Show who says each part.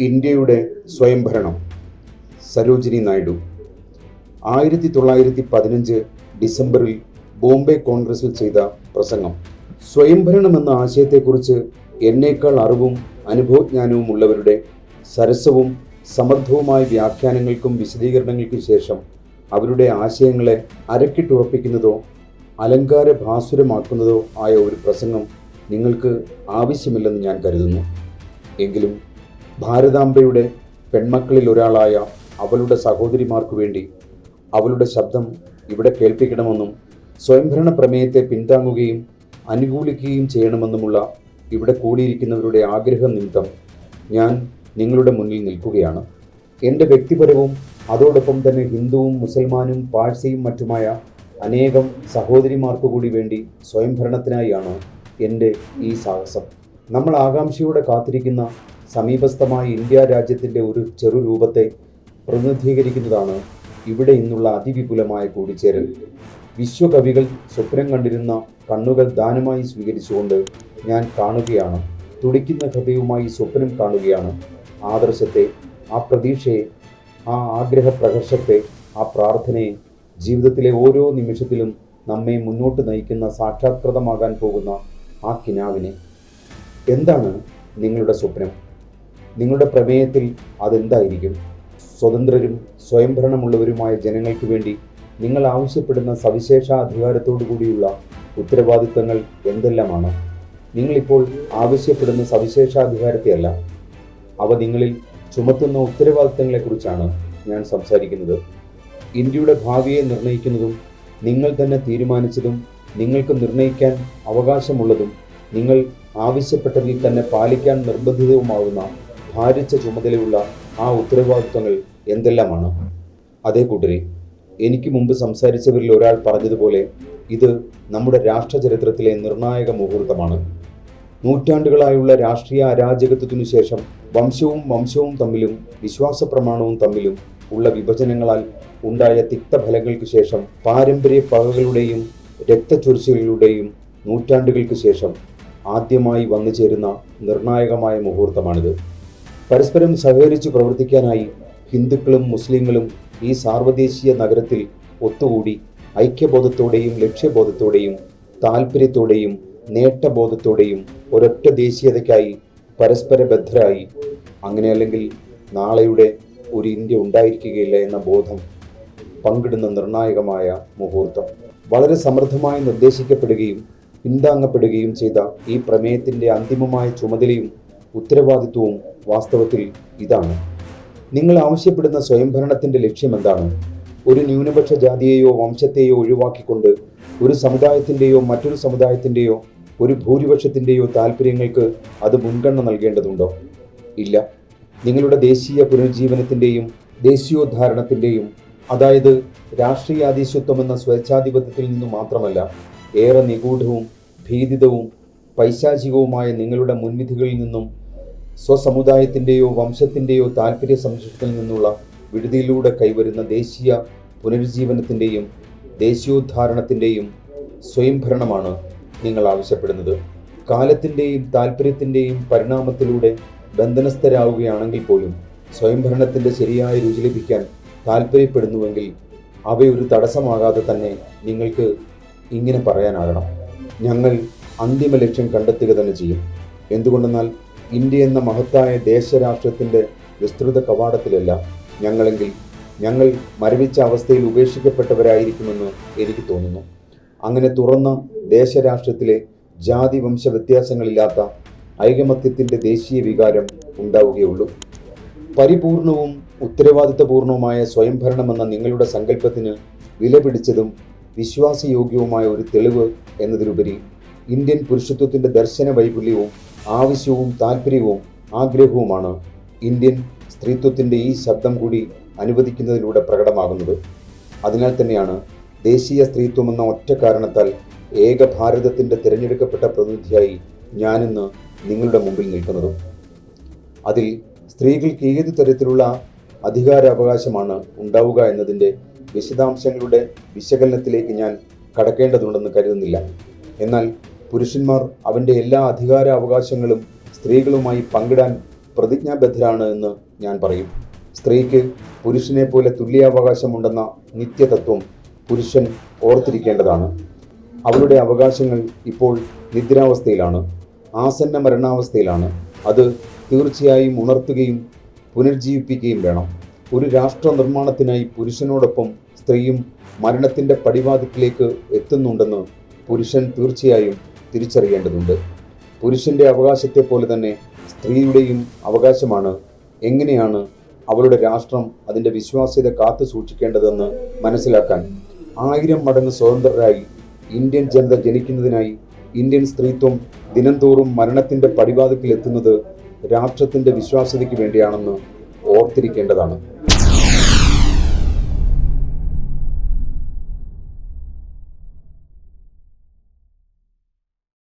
Speaker 1: ഇന്ത്യയുടെ സ്വയംഭരണം. സരോജിനി നായിഡു. ആയിരത്തി തൊള്ളായിരത്തി പതിനഞ്ച് ഡിസംബറിൽ ബോംബെ കോൺഗ്രസിൽ ചെയ്ത പ്രസംഗം. സ്വയംഭരണം എന്ന ആശയത്തെക്കുറിച്ച് എന്നേക്കാൾ അറിവും അനുഭവജ്ഞാനവും ഉള്ളവരുടെ സരസവും സമർത്ഥവുമായ വ്യാഖ്യാനങ്ങൾക്കും വിശദീകരണങ്ങൾക്കും ശേഷം അവരുടെ ആശയങ്ങളെ അരക്കിട്ടുറപ്പിക്കുന്നതോ അലങ്കാര ഭാസുരമാക്കുന്നതോ ആയ ഒരു പ്രസംഗം നിങ്ങൾക്ക് ആവശ്യമില്ലെന്ന് ഞാൻ കരുതുന്നു. എങ്കിലും ഭാരതാംബയുടെ പെൺമക്കളിൽ ഒരാളായ അവളുടെ സഹോദരിമാർക്കു വേണ്ടി അവളുടെ ശബ്ദം ഇവിടെ കേൾപ്പിക്കണമെന്നും സ്വയംഭരണ പ്രമേയത്തെ പിന്താങ്ങുകയും അനുകൂലിക്കുകയും ചെയ്യണമെന്നുമുള്ള ഇവിടെ കൂടിയിരിക്കുന്നവരുടെ ആഗ്രഹം നിമിത്തം ഞാൻ നിങ്ങളുടെ മുന്നിൽ നിൽക്കുകയാണ്. എന്റെ വ്യക്തിപരവും അതോടൊപ്പം തന്നെ ഹിന്ദുവും മുസൽമാനും പാഴ്സിയും മറ്റുമായ അനേകം സഹോദരിമാർക്കു കൂടി വേണ്ടി സ്വയംഭരണത്തിനായാണ് എന്റെ ഈ സാഹസം. നമ്മൾ ആകാംക്ഷയോടെ കാത്തിരിക്കുന്ന സമീപസ്ഥമായ ഇന്ത്യ രാജ്യത്തിന്റെ ഒരു ചെറു രൂപത്തെ പ്രതിനിധീകരിക്കുന്നതാണ് ഇവിടെ ഇന്നുള്ള അതിവിപുലമായ കൂടിച്ചേരൽ. വിശ്വകവികൾ സ്വപ്നം കണ്ടിരുന്ന കണ്ണുകൾ ദാനമായി സ്വീകരിച്ചുകൊണ്ട് ഞാൻ കാണുകയാണ്. തുടിക്കുന്ന ഹൃദയവുമായി സ്വപ്നം കാണുകയാണ്. ആദർശത്തെ ആ പ്രതീക്ഷയെ ആ ആഗ്രഹ പ്രകർഷത്തെ ആ പ്രാർത്ഥനയെ ജീവിതത്തിലെ ഓരോ നിമിഷത്തിലും നമ്മെ മുന്നോട്ട് നയിക്കുന്ന സാക്ഷാത്കൃതമാകാൻ പോകുന്ന ആ കിനാവിനെ. എന്താണ് നിങ്ങളുടെ സ്വപ്നം? നിങ്ങളുടെ പ്രമേയത്തിൽ അതെന്തായിരിക്കും? സ്വതന്ത്രരും സ്വയംഭരണമുള്ളവരുമായ ജനങ്ങൾക്ക് വേണ്ടി നിങ്ങൾ ആവശ്യപ്പെടുന്ന സവിശേഷ അധികാരത്തോടു കൂടിയുള്ള ഉത്തരവാദിത്തങ്ങൾ എന്തെല്ലാമാണ്? നിങ്ങളിപ്പോൾ ആവശ്യപ്പെടുന്ന സവിശേഷാധികാരത്തെയല്ല അവ നിങ്ങളിൽ ചുമത്തുന്ന ഉത്തരവാദിത്തങ്ങളെക്കുറിച്ചാണ് ഞാൻ സംസാരിക്കുന്നത്. ഇന്ത്യയുടെ ഭാവിയെ നിർണയിക്കുന്നതും നിങ്ങൾ തന്നെ തീരുമാനിച്ചതും നിങ്ങൾക്ക് നിർണയിക്കാൻ അവകാശമുള്ളതും നിങ്ങൾ ആവശ്യപ്പെട്ടതിൽ തന്നെ പാലിക്കാൻ നിർബന്ധിതവുമാകുന്ന ഭാരിച്ച ചുമതലയുള്ള ആ ഉത്തരവാദിത്വങ്ങൾ എന്തെല്ലാമാണ്? അതേ കൂട്ടരെ എനിക്ക് മുമ്പ് സംസാരിച്ചവരിൽ ഒരാൾ പറഞ്ഞതുപോലെ ഇത് നമ്മുടെ രാഷ്ട്രചരിത്രത്തിലെ നിർണായക മുഹൂർത്തമാണ്. നൂറ്റാണ്ടുകളായുള്ള രാഷ്ട്രീയ അരാജകത്വത്തിനു ശേഷം വംശവും വംശവും തമ്മിലും വിശ്വാസ പ്രമാണവും തമ്മിലും ഉള്ള വിഭജനങ്ങളാൽ ഉണ്ടായ തിക്തഫലങ്ങൾക്ക് ശേഷം പാരമ്പര്യ പകകളുടെയും രക്തച്ചൊരിച്ചിലുകളുടെയും നൂറ്റാണ്ടുകൾക്ക് ശേഷം ആദ്യമായി വന്നു ചേരുന്ന നിർണായകമായ മുഹൂർത്തമാണിത്. പരസ്പരം സഹകരിച്ച് പ്രവർത്തിക്കാനായി ഹിന്ദുക്കളും മുസ്ലിങ്ങളും ഈ സാർവദേശീയ നഗരത്തിൽ ഒത്തുകൂടി ഐക്യബോധത്തോടെയും ലക്ഷ്യബോധത്തോടെയും താല്പര്യത്തോടെയും നേട്ടബോധത്തോടെയും ഒരൊറ്റ ദേശീയതയ്ക്കായി പരസ്പര ബദ്ധരായി. അങ്ങനെയല്ലെങ്കിൽ നാളെയുടെ ഒരു ഇന്ത്യ ഉണ്ടായിരിക്കുകയില്ല എന്ന ബോധം പങ്കിടുന്ന നിർണായകമായ മുഹൂർത്തം. വളരെ സമൃദ്ധമായി നിർദ്ദേശിക്കപ്പെടുകയും പിന്താങ്ങപ്പെടുകയും ചെയ്ത ഈ പ്രമേയത്തിന്റെ അന്തിമമായ ചുമതലയും ഉത്തരവാദിത്വവും വാസ്തവത്തിൽ ഇതാണ്. നിങ്ങൾ ആവശ്യപ്പെടുന്ന സ്വയംഭരണത്തിന്റെ ലക്ഷ്യം എന്താണ് ഒരു ന്യൂനപക്ഷ ജാതിയെയോ വംശത്തെയോ ഒഴിവാക്കിക്കൊണ്ട് ഒരു സമുദായത്തിന്റെയോ മറ്റൊരു സമുദായത്തിന്റെയോ ഒരു ഭൂരിപക്ഷത്തിന്റെയോ താല്പര്യങ്ങൾക്ക് അത് മുൻഗണന നൽകേണ്ടതുണ്ടോ? ഇല്ല. നിങ്ങളുടെ ദേശീയ പുനരുജ്ജീവനത്തിന്റെയും ദേശീയോദ്ധാരണത്തിന്റെയും അതായത് രാഷ്ട്രീയാധീശത്വം എന്ന സ്വേച്ഛാധിപത്യത്തിൽ നിന്നു മാത്രമല്ല ഏറെ നിഗൂഢവും ഭീതിതവും പൈശാചികവുമായ നിങ്ങളുടെ മുൻവിധികളിൽ നിന്നും സ്വസമുദായത്തിന്റെയോ വംശത്തിന്റെയോ താല്പര്യ സംരക്ഷണത്തിൽ നിന്നുള്ള വിടുതിയിലൂടെ കൈവരുന്ന ദേശീയ പുനരുജ്ജീവനത്തിന്റെയും ദേശീയോദ്ധാരണത്തിന്റെയും സ്വയംഭരണമാണ് നിങ്ങൾ ആവശ്യപ്പെടുന്നത്. കാലത്തിന്റെയും താല്പര്യത്തിന്റെയും പരിണാമത്തിലൂടെ ബന്ധനസ്ഥരാകുകയാണെങ്കിൽ പോലും സ്വയംഭരണത്തിന്റെ ശരിയായ രുചി ലഭിക്കാൻ താല്പര്യപ്പെടുന്നുവെങ്കിൽ അവയൊരു തടസ്സമാകാതെ തന്നെ നിങ്ങൾക്ക് ഇങ്ങനെ പറയാനാകണം. ഞങ്ങൾ അന്തിമ ലക്ഷ്യം കണ്ടെത്തുക തന്നെ ചെയ്യും. എന്തുകൊണ്ടെന്നാൽ ഇന്ത്യ എന്ന മഹത്തായ ദേശരാഷ്ട്രത്തിന്റെ വിസ്തൃത കവാടത്തിലല്ല ഞങ്ങളെങ്കിൽ ഞങ്ങൾ മരവിച്ച അവസ്ഥയിൽ ഉപേക്ഷിക്കപ്പെട്ടവരായിരിക്കുമെന്ന് എനിക്ക് തോന്നുന്നു. അങ്ങനെ തുറന്ന ദേശരാഷ്ട്രത്തിലെ ജാതി വംശ വ്യത്യാസങ്ങളില്ലാത്ത ഐകമത്യത്തിന്റെ ദേശീയ വികാരം ഉണ്ടാവുകയുള്ളൂ. പരിപൂർണവും ഉത്തരവാദിത്തപൂർണവുമായ സ്വയംഭരണമെന്ന നിങ്ങളുടെ സങ്കല്പത്തിന് വില പിടിച്ചതും വിശ്വാസയോഗ്യവുമായ ഒരു തെളിവ് എന്നതിലുപരി ഇന്ത്യൻ പുരുഷത്വത്തിന്റെ ദർശന വൈപുല്യവും ആവശ്യവും താല്പര്യവും ആഗ്രഹവുമാണ് ഇന്ത്യൻ സ്ത്രീത്വത്തിന്റെ ഈ ശബ്ദം കൂടി അനുവദിക്കുന്നതിലൂടെ പ്രകടമാകുന്നത്. അതിനാൽ തന്നെയാണ് ദേശീയ സ്ത്രീത്വം എന്ന ഒറ്റ കാരണത്താൽ ഏക ഭാരതത്തിന്റെ തിരഞ്ഞെടുക്കപ്പെട്ട പ്രതിനിധിയായി ഞാനിന്ന് നിങ്ങളുടെ മുമ്പിൽ നിൽക്കുന്നത്. അതിൽ സ്ത്രീകൾക്ക് ഏത് തരത്തിലുള്ള അധികാരാവകാശമാണ് ഉണ്ടാവുക എന്നതിന്റെ വിശദാംശങ്ങളുടെ വിശകലനത്തിലേക്ക് ഞാൻ കടക്കേണ്ടതുണ്ടെന്ന് കരുതുന്നില്ല. എന്നാൽ പുരുഷന്മാർ അവന്റെ എല്ലാ അധികാര അവകാശങ്ങളും സ്ത്രീകളുമായി പങ്കിടാൻ പ്രതിജ്ഞാബദ്ധരാണ് എന്ന് ഞാൻ പറയും. സ്ത്രീക്ക് പുരുഷനെ പോലെ തുല്യാവകാശമുണ്ടെന്ന നിത്യതത്വം പുരുഷൻ ഓർത്തിരിക്കേണ്ടതാണ്. അവളുടെ അവകാശങ്ങൾ ഇപ്പോൾ നിദ്രാവസ്ഥയിലാണ് ആസന്ന മരണാവസ്ഥയിലാണ്. അത് തീർച്ചയായും ഉണർത്തുകയും പുനർജീവിപ്പിക്കുകയും വേണം. ഒരു രാഷ്ട്ര നിർമ്മാണത്തിനായി പുരുഷനോടൊപ്പം സ്ത്രീയും മരണത്തിന്റെ പടിവാതിക്കിലേക്ക് എത്തുന്നുണ്ടെന്ന് പുരുഷൻ തീർച്ചയായും തിരിച്ചറിയേണ്ടതുണ്ട്. പുരുഷന്റെ അവകാശത്തെ പോലെ തന്നെ സ്ത്രീയുടെയും അവകാശമാണ്. എങ്ങനെയാണ് അവളുടെ രാഷ്ട്രം അതിന്റെ വിശ്വാസ്യത കാത്തു സൂക്ഷിക്കേണ്ടതെന്ന് മനസ്സിലാക്കാൻ ആയിരം മടങ്ങ് സ്വതന്ത്രരായി ഇന്ത്യൻ ജനത ജനിക്കുന്നതിനായി ഇന്ത്യൻ സ്ത്രീത്വം ദിനംതോറും മരണത്തിന്റെ പടിവാതിക്കിലെത്തുന്നത് രാഷ്ട്രത്തിന്റെ വിശ്വാസ്യതയ്ക്ക് വേണ്ടിയാണെന്ന് ഓർത്തിരിക്കേണ്ടതാണ്.